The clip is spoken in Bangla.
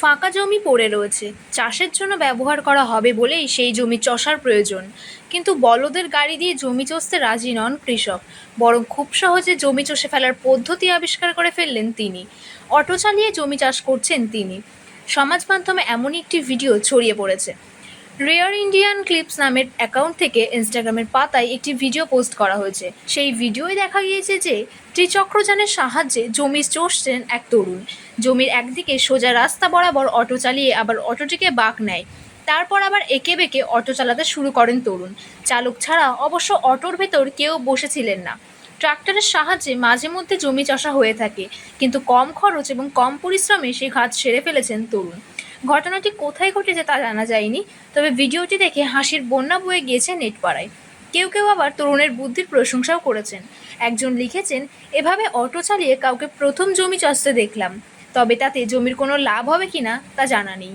ফাঁকা জমি পড়ে রয়েছে। চাষের জন্য ব্যবহার করা হবে বলেই সেই জমি চষার প্রয়োজন। কিন্তু বলদের গাড়ি দিয়ে জমি চষতে রাজি নন কৃষক। বরং খুব সহজে জমি চষে ফেলার পদ্ধতি আবিষ্কার করে ফেললেন তিনি। অটো চালিয়ে জমি চাষ করছেন তিনি। সমাজ মাধ্যমে এমন একটি ভিডিও ছড়িয়ে পড়েছে। রেয়ার ইন্ডিয়ান ক্লিপস নামের অ্যাকাউন্ট থেকে ইনস্টাগ্রামের পাতায় একটি ভিডিও পোস্ট করা হয়েছে। সেই ভিডিওয় দেখা গিয়েছে যে, ত্রিচক্রযানের সাহায্যে জমি চষছেন এক তরুণ। জমির একদিকে সোজা রাস্তা বরাবর অটো চালিয়ে আবার অটোটিকে বাঁক নেয়। তারপর আবার এঁকে বেঁকে অটো চালাতে শুরু করেন তরুণ। চালক ছাড়া অবশ্য অটোর ভেতর কেউ বসেছিলেন না। ট্রাক্টরের সাহায্যে মাঝে মধ্যে জমি চাষা হয়ে থাকে, কিন্তু কম খরচ এবং কম পরিশ্রমে সেই কাজ সেরে ফেলেছেন তরুণ। ঘটনাটি কোথায় ঘটেছে তা জানা যায়নি, তবে ভিডিওটি দেখে হাসির বন্যা বয়ে গিয়েছে নেটপাড়ায়। কেউ কেউ আবার তরুণের বুদ্ধির প্রশংসাও করেছেন। একজন লিখেছেন, এভাবে অটো চালিয়ে কাউকে প্রথম জমি চাষতে দেখলাম, তবে তাতে জমির কোনো লাভ হবে কিনা তা জানা নেই।